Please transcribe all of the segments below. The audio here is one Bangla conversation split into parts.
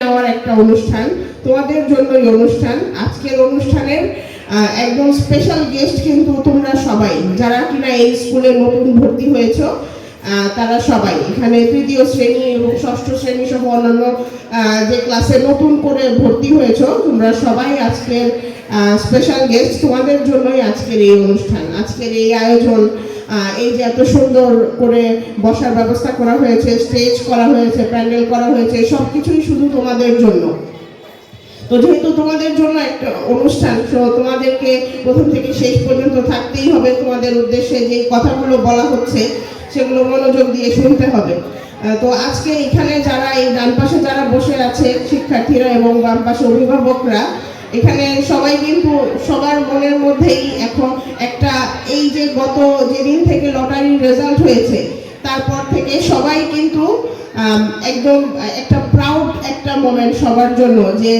দেওয়ার একটা অনুষ্ঠান। তোমাদের জন্যই অনুষ্ঠান। আজকের অনুষ্ঠানের একদম স্পেশাল গেস্ট কিন্তু তোমরা সবাই। যারা কিনা এই স্কুলে নতুন ভর্তি হয়েছ তারা সবাই। এখানে তৃতীয় শ্রেণি এবং ষষ্ঠ শ্রেণি সহ অন্যান্য যে ক্লাসে নতুন করে ভর্তি হয়েছ, তোমরা সবাই আজকের স্পেশাল গেস্ট তোমাদের জন্যই আজকের এই অনুষ্ঠান। আজকের এই আয়োজন এই যে এত সুন্দর করে বসার ব্যবস্থা করা হয়েছে স্টেজ করা হয়েছে, প্যান্ডেল করা হয়েছে সব কিছুই শুধু তোমাদের জন্য। তো যেহেতু তোমাদের জন্য একটা অনুষ্ঠান, তো তোমাদেরকে প্রথম থেকে শেষ পর্যন্ত থাকতেই হবে তোমাদের উদ্দেশ্যে যে কথাগুলো বলা হচ্ছে, সেগুলো মনোযোগ দিয়ে শুনতে হবে। তো আজকে এখানে যারা এই ডান পাশে যারা বসে আছে, শিক্ষার্থীরা এবং বাম পাশে অভিভাবকরা, এখানে সবাই কিন্তু সবার মনের মধ্যেই এখন একটা এই যে গত যেদিন থেকে লটারির রেজাল্ট হয়েছে, তারপর থেকে সবাই কিন্তু একদম একটা প্রাউড একটা মোমেন্ট সবার জন্য যে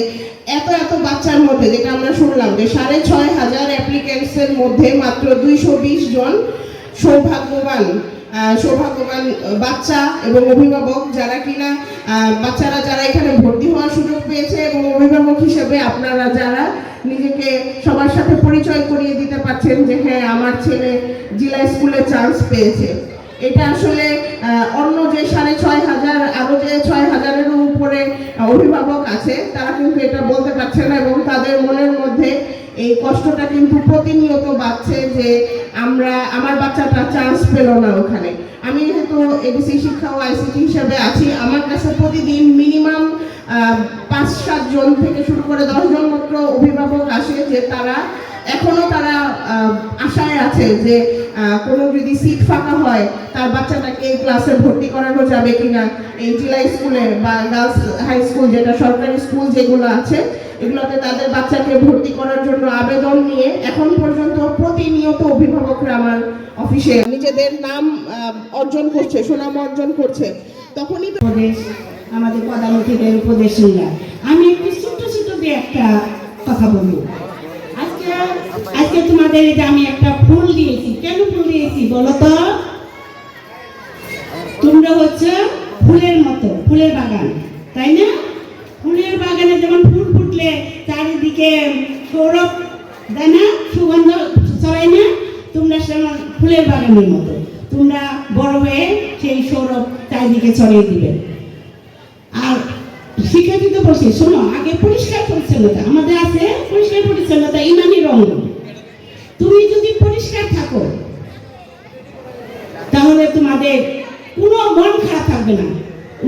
এত এত বাচ্চার মধ্যে, যেটা আমরা শুনলাম যে সাড়ে ছয় হাজার অ্যাপ্লিকেন্টসের মধ্যে মাত্র দুইশো বিশ জন সৌভাগ্যবান সৌভাগ্যবান বাচ্চা এবং অভিভাবক যারা কিনা বাচ্চারা যারা এখানে ভর্তি হওয়ার সুযোগ পেয়েছে এবং অভিভাবক হিসেবে আপনারা যারা নিজেকে সবার সাথে পরিচয় করিয়ে দিতে পারছেন যে হ্যাঁ আমার ছেলে জেলা স্কুলে চান্স পেয়েছে। এটা আসলে অন্য যে সাড়ে ছয় হাজার, আরও যে ছয় হাজারেরও উপরে অভিভাবক এই কষ্টটা কিন্তু প্রতিনিয়ত বাড়ছে যে আমরা, আমার বাচ্চাটা চান্স পেল না ওখানে। আমি যেহেতু এবিসি শিক্ষা ও আইসিটি হিসাবে আছি, আমার কাছে প্রতিদিন মিনিমাম পাঁচ, সাত জন থেকে শুরু করে দশজন মাত্র অভিভাবক আসে যে তারা, এখনও তারা আশায় আছে যে কোনো যদি সিট ফাঁকা হয়, তার বাচ্চাটাকে এই ক্লাসে ভর্তি করানো যাবে কিনা। এই জেলা স্কুলে বা গার্লস হাই স্কুল যেটা সরকারি স্কুল যেগুলো আছে এগুলোতে তাদের বাচ্চাকে ভর্তি করার জন্য আবেদন নিয়ে এখন পর্যন্ত প্রতিনিয়ত অভিভাবকরা আমার অফিসে নিজেদের নাম অর্জন করছে, সুনাম অর্জন করছে। তখনই উপদেশ, আমাদের প্রধানমন্ত্রীদের উপদেশ নিলাম আমি একটু ছোট্ট ছোট্ট দিয়ে একটা কথা বলব আজকে আজকে তোমাদের যে আমি একটা ফুল দিয়েছি, কেন ফুল দিয়েছি বলো তো? তোমরা হচ্ছে ফুলের মতো, ফুলের বাগান, তাই না ফুলের বাগানে যেমন ফুল ফুটলে চারিদিকে সৌরভ তাই না সুগন্ধ ছড়ায় না তোমরা সেমন ফুলের বাগানের মতো। তোমরা বড় হয়ে সেই সৌরভ চারিদিকে ছড়িয়ে দিবে। আর শিক্ষার্থী তো বসে শোনো, আগে পরিষ্কার পরিচ্ছন্নতা, আমাদের আছে পরিষ্কার পরিচ্ছন্নতা, ইমানি রঙ তুমি যদি পরিষ্কার থাকো, তাহলে তোমাদের কোনো মন খারাপ থাকবে না।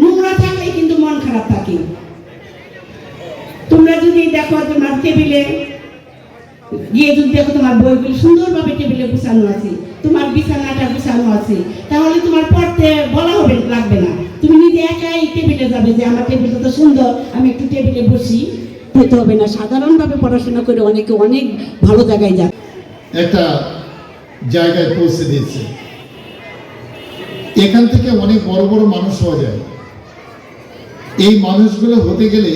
নোংরা থাকলে কিন্তু মন খারাপ থাকে। তোমরা যদি দেখো তোমার টেবিলে, গিয়ে যদি দেখো তোমার বইগুলো সুন্দরভাবে টেবিলে গুছানো আছে, তোমার বিছানাটা গুছানো আছে, তাহলে তোমার পড়তে বলা হবে, লাগবে না। তুমি নিজে একাই টেবিলে যাবে যে আমার টেবিলটা তো সুন্দর, আমি একটু টেবিলে বসি। হতে হবে না, সাধারণভাবে পড়াশোনা করে অনেকে অনেক ভালো জায়গায় যায় একটা জায়গায় পৌঁছে দিয়েছে। এখান থেকে অনেক বড় বড় মানুষ হওয়া যায়। এই মানুষগুলো হতে গেলে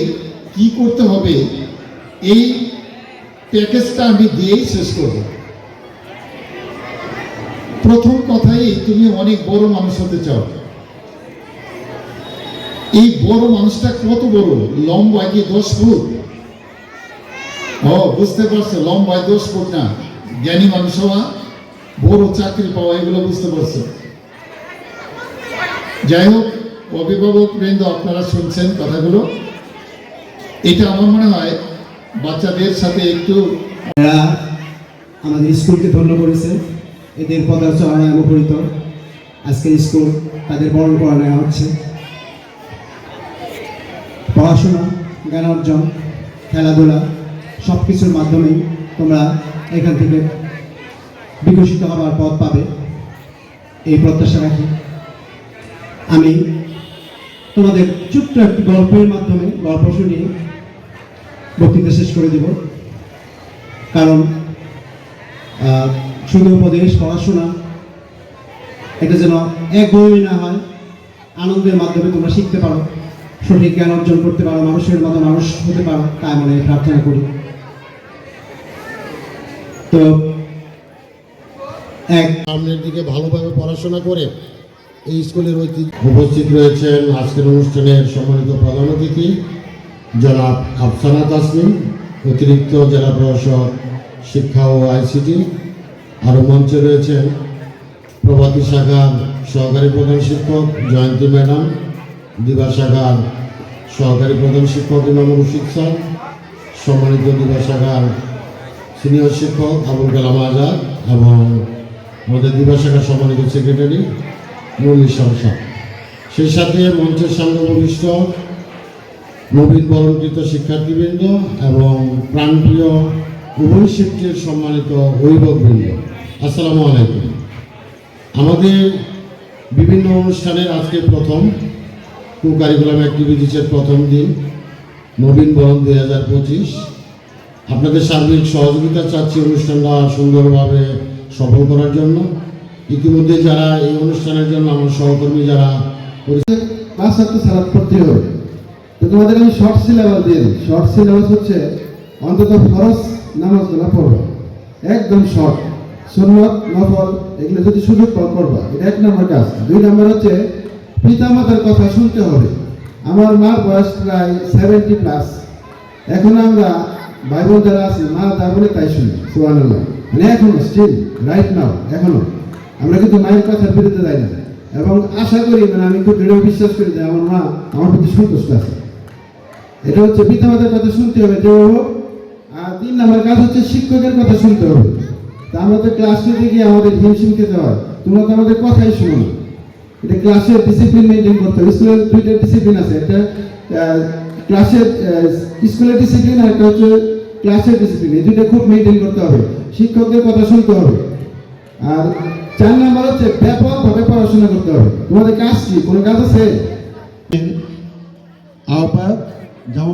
কি করতে হবে? এই প্যাকেজটা আমি দিয়েই শেষ করব। প্রথম কথাই, তুমি অনেক বড় মানুষ হতে চাও। এই বড় মানুষটা কত বড়? লম্বা কি দশ ফুট? ও, বুঝতে পারছ, লম্বায় দোষ ফুট না। জ্ঞানী মানুষ হওয়া, বড় চাকরি পাওয়া, এগুলো বুঝতে পারছ। যাই হোক, অভিভাবক বৃন্দ, আপনারা শুনছেন কথাগুলো। এটা আমার মনে হয় বাচ্চাদের সাথে একটু আমাদের স্কুলকে ধন্য করেছে। এদের পদার্চনায় মুখরিত আজকের স্কুল তাদের বরণ করা নেওয়া হচ্ছে। পড়াশোনা, জ্ঞান অর্জন, খেলাধুলা সব কিছুর মাধ্যমেই তোমরা এখান থেকে বিকশিত হওয়ার পথ পাবে। এই প্রত্যাশা রাখি। আমি তোমাদের ছোট্ট একটি গল্পের মাধ্যমে গল্প শুনিয়ে বক্তৃতা শেষ করে দেব। কারণ শুধু উপদেশ, পড়াশোনা, এটা যেন একঘেয়েমি না হয়, আনন্দের মাধ্যমে তোমরা শিখতে পারো, সঠিক জ্ঞান অর্জন করতে পারো, মানুষের মতো মানুষ হতে পারো, তাই মনে প্রার্থনা করি। তো, এক সামনের দিকে ভালোভাবে পড়াশোনা করে এই স্কুলের ঐতিহ্য উপস্থিত রয়েছেন আজকের অনুষ্ঠানের সম্মানিত প্রধান অতিথি। জনাব আফসানা তাসমিন অতিরিক্ত জেলা প্রশাসক, শিক্ষা ও আইসিটি আরও মঞ্চে রয়েছেন প্রভাতী শাখার সহকারী প্রধান শিক্ষক জয়ন্তী ম্যাডাম, দিবা শাখার সহকারী প্রধান শিক্ষক ইমাম রশিদ স্যার, সম্মানিত দিবা শাখার সিনিয়র শিক্ষক আবুল কালাম আজাদ এবং আমাদের দিবা শাখার সম্মানিত সেক্রেটারি ইসলাম শাহ সেই সাথে মঞ্চের সামনে উপবিষ্ট নবীন বরণকৃত শিক্ষার্থীবৃন্দ এবং প্রাণপ্রিয় উভয় শিফটের সম্মানিত অভিভাবকবৃন্দ, আসসালামু আলাইকুম। আমাদের বিভিন্ন অনুষ্ঠানের আজকে প্রথম কু কারিকুলাম অ্যাক্টিভিটিসের প্রথম দিন, নবীন বরণ দুই হাজার পঁচিশ। আপনাদের সার্বিক সহযোগিতা চাচ্ছি অনুষ্ঠানটা সুন্দরভাবে সফল করার জন্য। ইতিমধ্যে যারা এই অনুষ্ঠানের জন্য আমার সহকর্মী যারা পরি- পাঁচ সাতটা সালাদ পড়তে হবে। তো তোমাদের আমি শর্ট সিলেবাস দিয়ে দিই। শর্ট সিলেবাস হচ্ছে অন্তত ফরজ নামাজগুলো পড়বা। একদম শর্ট সুন্নত, নফল, এগুলো যদি সুযোগ পাও করবা এটা এক নম্বর কাজ। দুই নম্বর হচ্ছে পিতা মাতার কথা শুনতে হবে। আমার মার বয়স প্রায় সেভেন্টি প্লাস এখন আমরা ভাই বোন যারা আছি, মা যা বলে তাই শুনি। সুবহানাল্লাহ। মানে এখনও স্টিল রাইট নাও এখনও। আমরা কিন্তু মায়ের কথার বিরুদ্ধে যাই না। এবং আশা করি মানে আমি খুব দৃঢ় বিশ্বাস করি যে আমার মা আমার প্রতি সন্তুষ্ট আছে। এটা হচ্ছে পিতামাতার কথা শুনতে হবে হোক। আর তিন নম্বর কাজ হচ্ছে শিক্ষকের কথা শুনতে হবে। তা আমরা তো ক্লাসে গিয়ে আমাদের হিমশিম খেতে হয়। তোমরা তো আমাদের কথাই শোনো এটা ক্লাসের ডিসিপ্লিন মেনটেন করতে হবে। স্কুলের দুইটা ডিসিপ্লিন আছে, একটা ক্লাসের স্কুলের ডিসিপ্লিন আর একটা হচ্ছে ক্লাসের ডিসিপ্লিন এই দুইটা খুব মেনটেন করতে হবে। শিক্ষকদের কথা শুনতে হবে। আর চার নাম্বার হচ্ছে ব্যাপকভাবে পড়াশোনা করতে হবে। তোমাদের কাজ কি? কোনো কাজ আছে? যাব